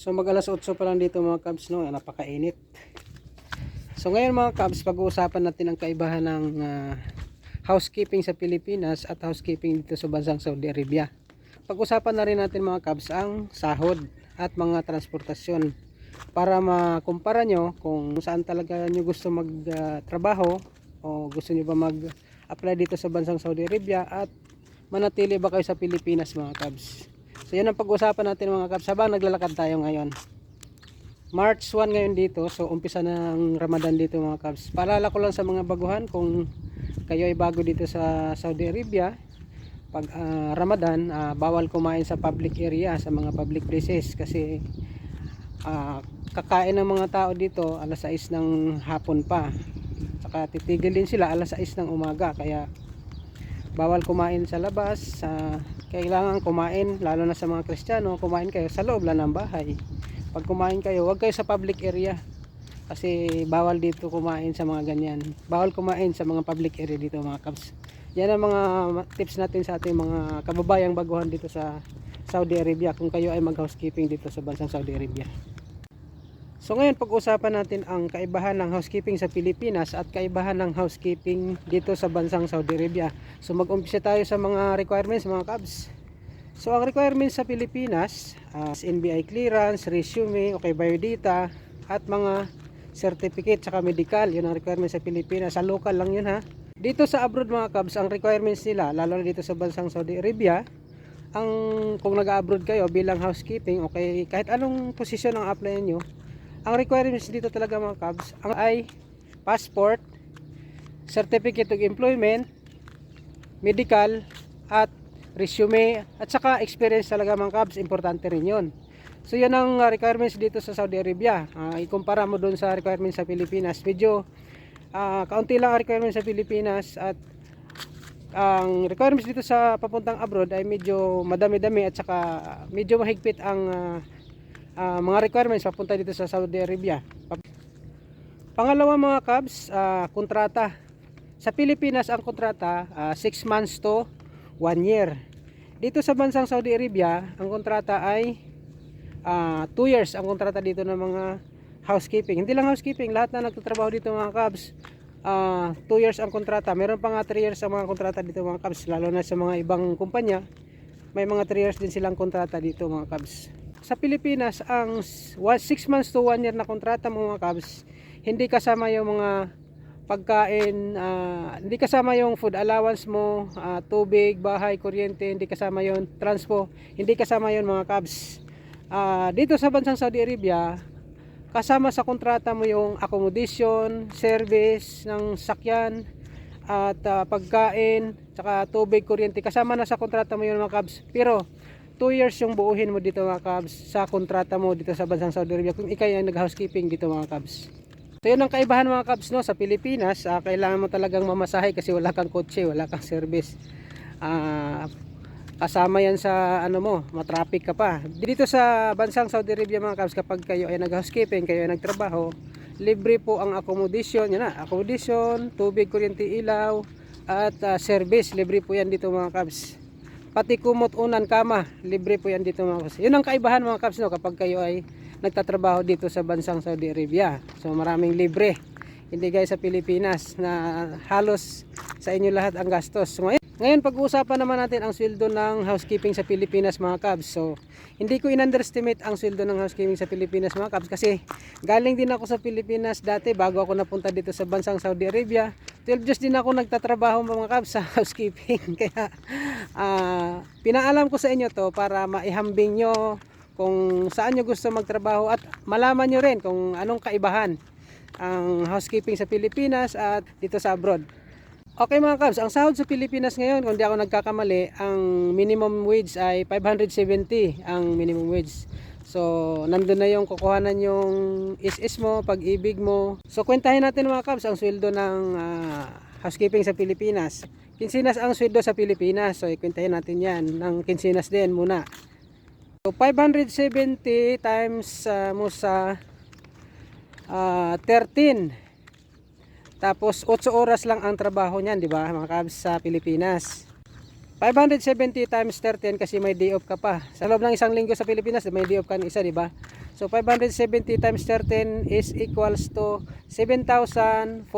So mag alas 8 pa lang dito mga Cubs no, napakainit. So ngayon mga Cubs, pag-uusapan natin ang kaibahan ng ah, housekeeping sa Pilipinas at housekeeping dito sa bansang Saudi Arabia. Pag-usapan na rin natin mga Cubs ang sahod at mga transportasyon para makumpara nyo kung saan talaga nyo gusto magtrabaho o gusto nyo ba mag-apply dito sa bansang Saudi Arabia at manatili ba kayo sa Pilipinas mga Cubs. So yan ang pag-usapan natin mga Cubs habang naglalakad tayo ngayon. March 1 ngayon dito, so umpisa na ang Ramadan dito mga Cubs. Paalala ko lang sa mga baguhan kung kayo ay bago dito sa Saudi Arabia, pag ah, Ramadan, ah, bawal kumain sa public area, sa mga public places kasi ah, kakain ng mga tao dito alas 6 ng hapon pa. Saka titigil din sila alas 6 ng umaga kaya bawal kumain sa labas. ah, kailangan kumain lalo na sa mga Kristiyano, kumain kayo sa loob lang ng bahay. Pag kumain kayo, huwag kayo sa public area kasi bawal dito kumain sa mga ganyan. Bawal kumain sa mga public area dito mga kabs. Yan ang mga tips natin sa ating mga kababayang baguhan dito sa Saudi Arabia kung kayo ay mag-housekeeping dito sa bansang Saudi Arabia. So ngayon pag-usapan natin ang kaibahan ng housekeeping sa Pilipinas at kaibahan ng housekeeping dito sa bansang Saudi Arabia. So mag-umpisa tayo sa mga requirements mga kabs. So ang requirements sa Pilipinas, uh, NBI clearance, resume, okay biodata at mga certificate saka medical, yun ang requirements sa Pilipinas. Sa local lang yun ha. Dito sa abroad mga kabs, ang requirements nila, lalo na dito sa bansang Saudi Arabia, ang kung nag-abroad kayo bilang housekeeping, okay, kahit anong posisyon ang apply nyo, ang requirements dito talaga mga kabs, ang ay passport, certificate of employment, medical, at resume, at saka experience talaga mga kabs, importante rin yun. So yan ang uh, requirements dito sa Saudi Arabia. Ah, ikumpara mo doon sa requirements sa Pilipinas. Medyo ah, kaunti lang ang requirements sa Pilipinas at ang requirements dito sa papuntang abroad ay medyo madami-dami at saka medyo mahigpit ang ah, ah, mga requirements papunta dito sa Saudi Arabia. Pangalawa mga Cubs, ah, kontrata. Sa Pilipinas ang kontrata 6 months to 1 year. Dito sa bansang Saudi Arabia, ang kontrata ay 2 years ang kontrata dito ng mga housekeeping. Hindi lang housekeeping, lahat na nagtatrabaho dito mga Cubs, 2 years ang kontrata. Meron pa nga 3 years ang mga kontrata dito mga Cubs, lalo na sa mga ibang kumpanya. May mga 3 years din silang kontrata dito mga Cubs. Sa Pilipinas, ang 6 months to 1 year na kontrata mga Cubs, hindi kasama yung mga pagkain, ah, hindi kasama yung food allowance mo, ah, tubig, bahay, kuryente, hindi kasama yung transpo, hindi kasama yung mga cabs. Ah, dito sa bansang Saudi Arabia, kasama sa kontrata mo yung accommodation, service ng sakyan, at ah, pagkain, saka tubig, kuryente, kasama na sa kontrata mo yung mga cabs. Pero 2 years yung buuhin mo dito mga cabs sa kontrata mo dito sa bansang Saudi Arabia kung ikaw ay nag-housekeeping dito mga cabs. So yun ang kaibahan mga kabs no sa Pilipinas, ah, kailangan mo talagang mamasahe kasi wala kang kotse, wala kang service. Ah, kasama yan sa ano mo, matraffic ka pa. Dito sa bansang Saudi Arabia mga kabs kapag kayo ay nag-housekeeping, kayo ay nagtrabaho, libre po ang accommodation, yan na, accommodation, tubig, kuryente, ilaw, at ah, service, libre po yan dito mga kabs. Pati kumot unan kama, libre po yan dito mga kabs. Yun ang kaibahan mga kabs no kapag kayo ay nagtatrabaho dito sa bansang Saudi Arabia. So maraming libre. Hindi guys sa Pilipinas na halos sa inyo lahat ang gastos. Ngayon, ngayon pag-uusapan naman natin ang sweldo ng housekeeping sa Pilipinas mga kabs. So hindi ko in-underestimate ang sweldo ng housekeeping sa Pilipinas mga kabs kasi galing din ako sa Pilipinas dati bago ako napunta dito sa bansang Saudi Arabia. 12 years din ako nagtatrabaho mga kabs sa housekeeping. Kaya ah, pinaalam ko sa inyo to para maihambing nyo kung saan nyo gusto magtrabaho at malaman nyo rin kung anong kaibahan ang housekeeping sa Pilipinas at dito sa abroad. Okay mga kabs, ang sahod sa Pilipinas ngayon, kung di ako nagkakamali, ang minimum wage ay 570 ang minimum wage. So, nandun na yung kukuhanan yung is-is mo, pag-ibig mo. So, kwentahin natin mga kabs ang sweldo ng ah, housekeeping sa Pilipinas. Kinsinas ang sweldo sa Pilipinas. So, ikwentahin natin yan ng kinsinas din muna. So 570 times uh, mo sa ah, 13. Tapos 8 oras lang ang trabaho niyan, di ba? Mga kabs sa Pilipinas. 570 times 13 kasi may day off ka pa. Sa loob ng isang linggo sa Pilipinas, may day off ka ng isa, di ba? So 570 times 13 is equals to 7,413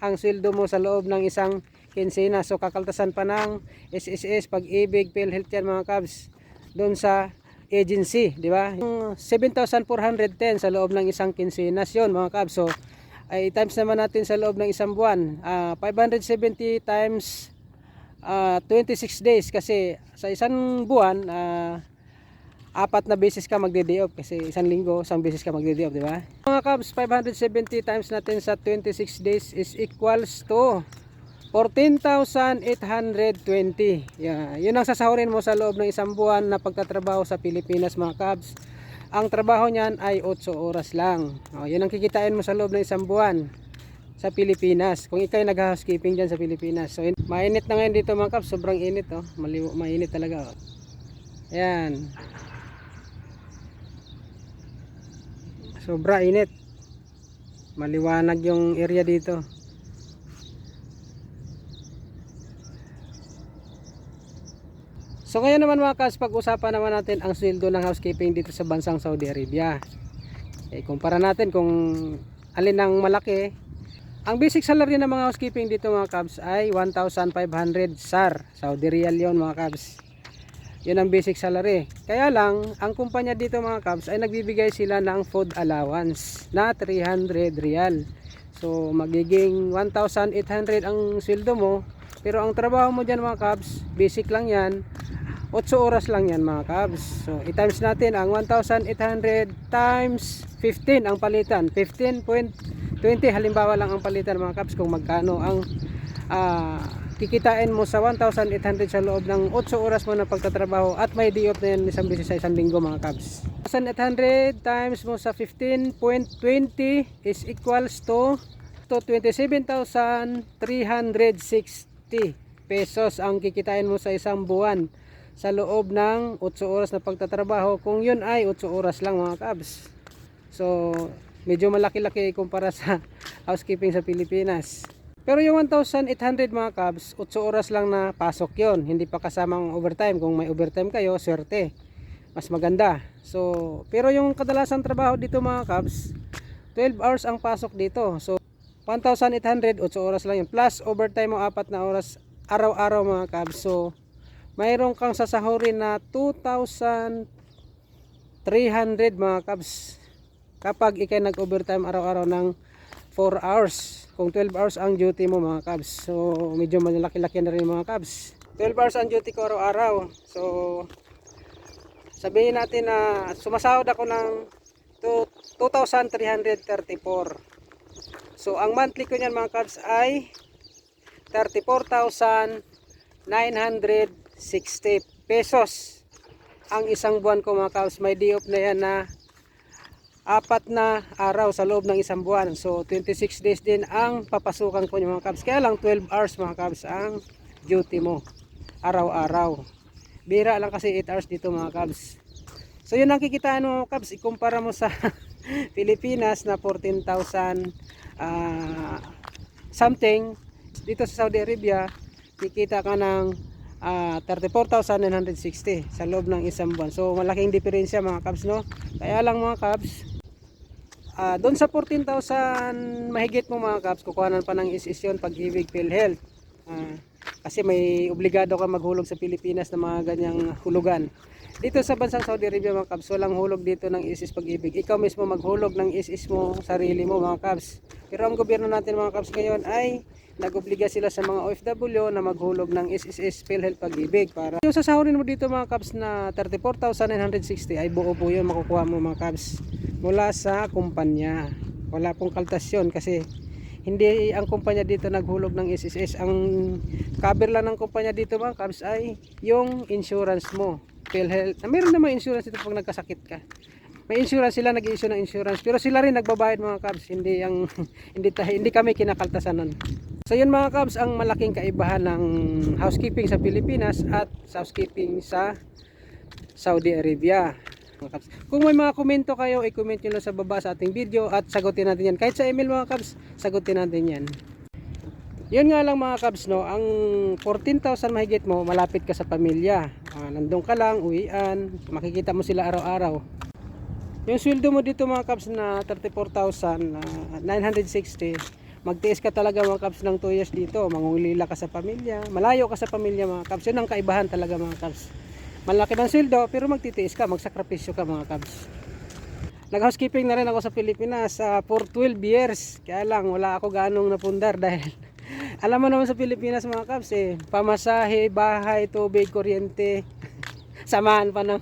ang sweldo mo sa loob ng isang kinsina. So kakaltasan pa ng SSS, pag-ibig, PhilHealth yan mga kabs doon sa agency, di ba? Yung 7,410 sa loob ng isang kinsinas yun mga kabs. So ay times naman natin sa loob ng isang buwan. Ah, 570 times ah, 26 days kasi sa isang buwan ah, apat na beses ka magde-day off kasi isang linggo, isang beses ka magde-day off, di ba? Mga Cubs, 570 times natin sa 26 days is equals to 14,820. Yeah, yun ang sasahurin mo sa loob ng isang buwan na pagtatrabaho sa Pilipinas mga Cubs. Ang trabaho niyan ay 8 oras lang. Oh, yun ang kikitain mo sa loob ng isang buwan sa Pilipinas. Kung ikaw ay nag-housekeeping dyan sa Pilipinas. So, in- mainit na ngayon dito mga Cubs. Sobrang init. Oh. Maliw- mainit talaga. Oh. Ayan. Sobra init. Maliwanag yung area dito. So ngayon naman mga kas, pag-usapan naman natin ang sweldo ng housekeeping dito sa bansang Saudi Arabia. Eh, kumpara natin kung alin ang malaki. Ang basic salary ng mga housekeeping dito mga kabs ay 1,500 SAR. Saudi Riyal yon mga kabs. Yun ang basic salary. Kaya lang, ang kumpanya dito mga kabs ay nagbibigay sila ng food allowance na 300 Riyal. So magiging 1,800 ang sweldo mo. Pero ang trabaho mo dyan mga kabs, basic lang yan. 8 oras lang yan mga kabs. So i-times natin ang 1,800 times 15 ang palitan. 15.20 halimbawa lang ang palitan mga kabs kung magkano ang ah, kikitain mo sa 1,800 sa loob ng 8 oras mo na pagtatrabaho at may day off na yan isang beses sa isang linggo mga kabs. 1,800 times mo sa 15.20 is equals to to 27,360 pesos ang kikitain mo sa isang buwan sa loob ng 8 oras na pagtatrabaho. Kung yun ay 8 oras lang mga kabs. So medyo malaki-laki kumpara sa housekeeping sa Pilipinas. Pero yung 1,800 mga kabs 8 oras lang na pasok yon hindi pa kasamang overtime. Kung may overtime kayo swerte. Mas maganda. So pero yung kadalasan trabaho dito mga kabs 12 hours ang pasok dito. So 1,800 8 oras lang yun. Plus overtime mo 4 na oras araw-araw mga kabs. So mayroon kang sasahurin na 2,300 mga kabs. Kapag ikay nag-overtime araw-araw ng 4 hours kung 12 hours ang duty mo mga kabs. So medyo malaki-laki na rin mga kabs. 12 hours ang duty ko araw-araw. So sabihin natin na sumasahod ako ng to- 2,334 so ang monthly ko niyan mga kabs ay 34,960 pesos. Ang isang buwan ko mga kabs may day off na yan na apat na araw sa loob ng isang buwan. So 26 days din ang papasukan ko yung mga kabs kaya lang 12 hours mga kabs ang duty mo. Araw-araw. Bira lang kasi 8 hours dito mga kabs so yun ang kikitaan mo mga kabs ikumpara mo sa Pilipinas na 14,000 ah, something. Dito sa Saudi Arabia kikita ka ng ah, 34,960 sa loob ng isang buwan so malaking diferensya mga kabs no kaya lang mga kabs Ah, doon sa 14,000 mahigit mo mga kaps, kukuhanan pa ng isisyon pag-ibig PhilHealth. Ah, kasi may obligado ka maghulog sa Pilipinas ng mga ganyang hulugan. Dito sa bansang Saudi Arabia mga kaps, walang hulog dito ng isis pag-ibig. Ikaw mismo maghulog ng isis mo, sarili mo mga kaps. Pero ang gobyerno natin mga kaps ngayon ay nag-obliga sila sa mga OFW na maghulog ng SSS PhilHealth pag-ibig para yung sasahurin mo dito mga kaps na 34,960 ay buo po yun makukuha mo mga kaps mula sa kumpanya wala pong kaltas yun kasi hindi ang kumpanya dito naghulog ng SSS ang cover lang ng kumpanya dito mga kabs ay yung insurance mo PhilHealth meron naman insurance dito pag nagkasakit ka may insurance sila nag-issue ng insurance pero sila rin nagbabayad mga kabs hindi ang hindi tayo hindi kami kinakaltasan nun so yun mga kabs ang malaking kaibahan ng housekeeping sa Pilipinas at housekeeping sa Saudi Arabia mga kabs. Kung may mga komento kayo, i-comment nyo lang sa baba sa ating video at sagutin natin yan. Kahit sa email mga kabs, sagutin natin yan. Yun nga lang mga kabs, no, ang 14,000 mahigit mo, malapit ka sa pamilya. Ah, nandun ka lang, uwian, makikita mo sila araw-araw. Yung sweldo mo dito mga Cubs na 34,960, magtiis ka talaga mga Cubs ng 2 years dito. Mangungulila ka sa pamilya, malayo ka sa pamilya mga Cubs. Yun ang kaibahan talaga mga Cubs. Malaki ng sweldo pero magtitiis ka, magsakripisyo ka mga Cubs. Nag-housekeeping na rin ako sa Pilipinas ah, for 12 years. Kaya lang wala ako ganong napundar dahil alam mo naman sa Pilipinas mga Cubs eh, pamasahe, bahay, tubig, kuryente, samahan pa ng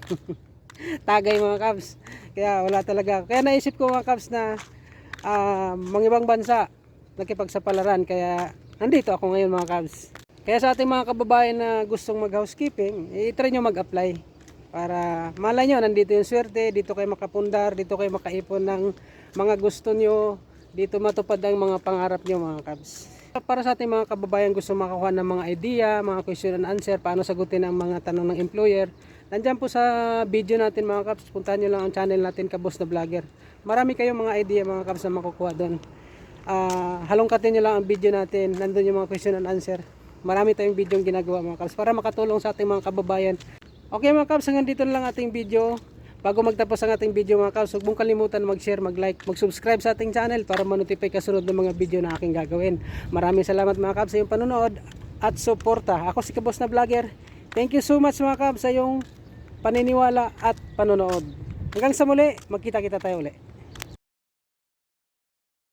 tagay mga Cubs. Kaya wala talaga. Kaya naisip ko mga Cubs na ah, mga ibang bansa nakipagsapalaran. Kaya nandito ako ngayon mga Cubs. Kaya sa ating mga kababayan na gustong mag-housekeeping, eh, try nyo mag-apply. Para malay nyo, nandito yung swerte, dito kayo makapundar, dito kayo makaipon ng mga gusto nyo, dito matupad ang mga pangarap nyo mga Cubs. Para sa ating mga kababayan gusto makakuha ng mga idea, mga question and answer, paano sagutin ang mga tanong ng employer, nandyan po sa video natin mga Cubs, puntahan nyo lang ang channel natin, Kabos na Vlogger. Marami kayong mga idea mga Cubs na makukuha doon. Ah, halongkatin nyo lang ang video natin, nandun yung mga question and answer. Marami tayong video ginagawa mga Cubs para makatulong sa ating mga kababayan. Okay mga Cubs, hanggang dito lang ating video. Bago magtapos ang ating video mga Cubs, huwag mong kalimutan mag-share, mag-like, mag-subscribe sa ating channel para ma-notify kasunod ng mga video na aking gagawin. Maraming salamat mga Cubs sa iyong panonood at suporta. Ako si Kabos na Vlogger. Thank you so much mga Cubs sa iyong paniniwala at panonood. Hanggang sa muli, magkita-kita tayo ulit.